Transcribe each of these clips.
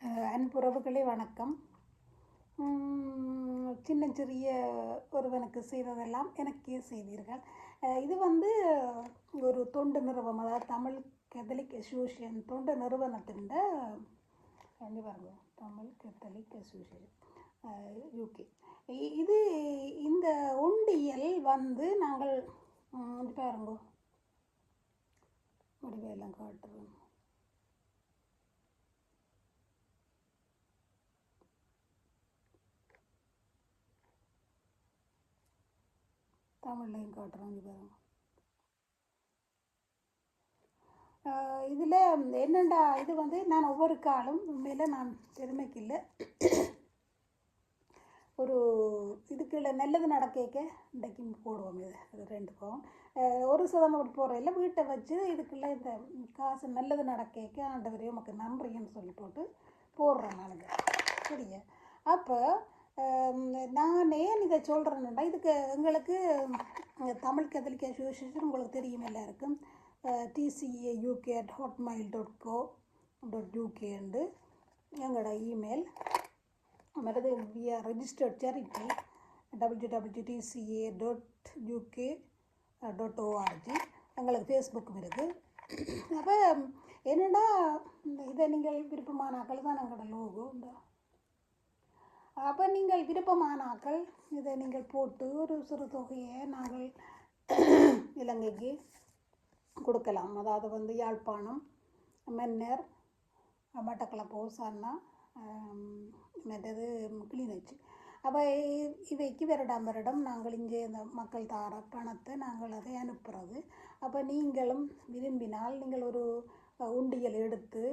அன்புறவுகளே வணக்கம். சின்ன சிறிய ஒருவனுக்கு செய்ததெல்லாம் எனக்கே செய்தீர்கள். இது வந்து ஒரு தொண்டு நிறுவனம் அதாவது தமிழ் கத்தலிக் அசோசியேஷன் தொண்டு நிறுவனத்தின் கண்டி பாருங்க தமிழ் கத்தலிக் அசோசியேஷன் யூகே இது இந்த உண்டியல் வந்து நாங்கள் பாருங்க முடிவையெல்லாம் காட்டுறோம். தமிழ்லையும் காட்டுறோம் இங்க பாருங்க. இதில் என்னெண்டா இது வந்து நான் ஒவ்வொரு காலம் உண்மையில் நான் பெருமைக்கு இல்லை. ஒரு இதுக்குள்ள நல்லது நடக்க இன்றைக்கு போடுவோம் இது இது ரெண்டு போவோம் ஒரு சதம் அப்படி போடுற இல்லை வீட்டை வச்சு இதுக்குள்ள இந்த காசு நல்லது நடக்க ஆண்டவரையும் உமக்கு நன்றின்னு சொல்லி போட்டு போடுறேன் நானுங்க. சரியா அப்போ நான் ஏன் இதை சொல்கிறேன்னா இதுக்கு எங்களுக்கு தமிழ் கத்தலிக் அசோசியேஷன் உங்களுக்கு தெரியும் எல்லாருக்கும். TCA UK at Hotmail dot co dot UK and எங்களோட இமெயில் மற்றது we are registered charity W W TCA dot UK dot ORG எங்களுக்கு ஃபேஸ்புக்கும் இருக்குது அப்போ என்னென்னா இதை நீங்கள் விருப்பமானாக்கள் தான் எங்களோட லோகோ இந்த அப்போ நீங்கள் விருப்பமானாக்கள் இதை நீங்கள் போட்டு ஒரு சிறு தொகையை நாங்கள் இலங்கைக்கு கொடுக்கலாம். அதாவது வந்து யாழ்ப்பாணம் மன்னர் மட்டக்களப்பு சன்னா மற்றது கிளிநொச்சி. அப்போ இவைக்கு வருடம் வருடம் நாங்கள் இங்கே இந்த மக்கள் தார பணத்தை நாங்கள் அதை அனுப்புகிறது அப்போ நீங்களும் விரும்பினால் நீங்கள் ஒரு உண்டியல் எடுத்து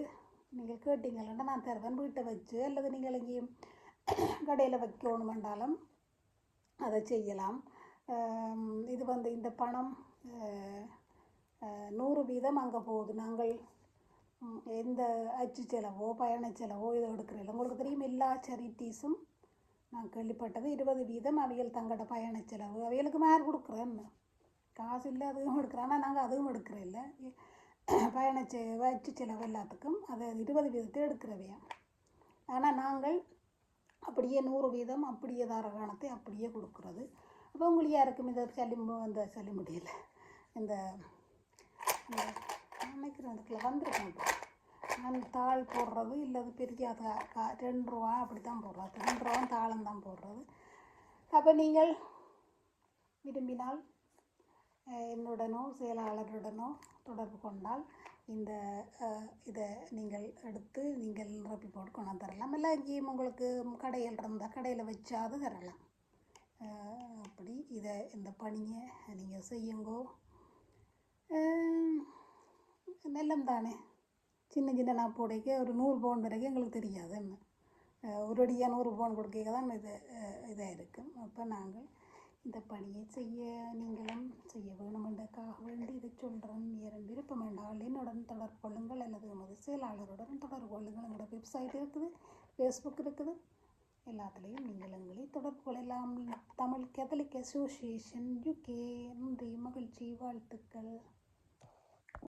நீங்கள் கேட்டீங்கன்னா நான் தருவேன். வீட்டை வச்சு அல்லது நீங்கள் இங்கேயும் கடையில் வைக்கணுமென்றாலும் அதை செய்யலாம். இது வந்து இந்த பணம் நூறு வீதம் அங்கே போகுது. நாங்கள் எந்த அச்சு செலவோ பயண செலவோ இதை எடுக்கிறதில்ல. உங்களுக்கு தெரியும் எல்லா சேரிட்டிஸும் நான் கேள்விப்பட்டது இருபது வீதம் அவியல் தங்களோட பயண செலவு. அவியலுக்கு மேர் கொடுக்குறேன்னு காசு இல்லை அதுவும் எடுக்கிறேன். ஆனால் நாங்கள் அதுவும் எடுக்கிறோம் இல்லை பயண செ அச்சு செலவு எல்லாத்துக்கும் அதை இருபது வீதத்தை எடுக்கிறவையா. ஆனால் நாங்கள் அப்படியே நூறு வீதம் அப்படியே தாரகாணத்தை அப்படியே கொடுக்குறது. அப்போ உங்களுக்கு யாருக்கும் இந்த சொல்லி இந்த சொல்ல முடியல. இந்த இந்த நினைக்கிறேன் இதுக்குள்ள வந்துருக்கேன் நான் தாள் போடுறது இல்லை அது பெரிய கா- ரெண்டு ரூபா அப்படி தான் போடுறது ரெண்டு ரூபா தாளம் தான் போடுறது. அப்போ நீங்கள் விரும்பினால் என்னுடனோ செயலாளருடனோ தொடர்பு கொண்டால் இந்த இதை நீங்கள் எடுத்து நீங்கள் நிரப்பி போட்டு கொண்டாந்து தரலாம். இல்லை எங்கேயும் உங்களுக்கு கடையில் இருந்தால் கடையில் வச்சாது தரலாம். அப்படி இதை இந்த பணியை நீங்கள் செய்யுங்கோ. நெல்லம் தானே. சின்ன சின்ன நான் போடைக்க ஒரு நூறு பவுன் வரைக்கும் எங்களுக்கு தெரியாது. என்ன ஒரு அடியாக நூறு பவுன் கொடுக்க தான் இது இதாக இருக்கும். அப்போ நாங்கள் இந்த பணியை செய்ய நீங்களும் செய்ய வேணுமென்றக்காக வேண்டி இதை சொல்கிறேன் நேரம் விருப்பம் என்றால் என்னுடன் தொடர்பு கொள்ளுங்கள். அல்லது எமது செயலாளருடன் தொடர்பு கொள்ளுங்கள். எங்களோட வெப்சைட் இருக்குது ஃபேஸ்புக் இருக்குது. எல்லாத்துலேயும் நீங்கள் எங்களை தொடர்பு கொள்ளலாம். தமிழ் கேத்தலிக் அசோசியேஷன் யுகே நன்றி மகிழ்ச்சி வாழ்த்துக்கள்.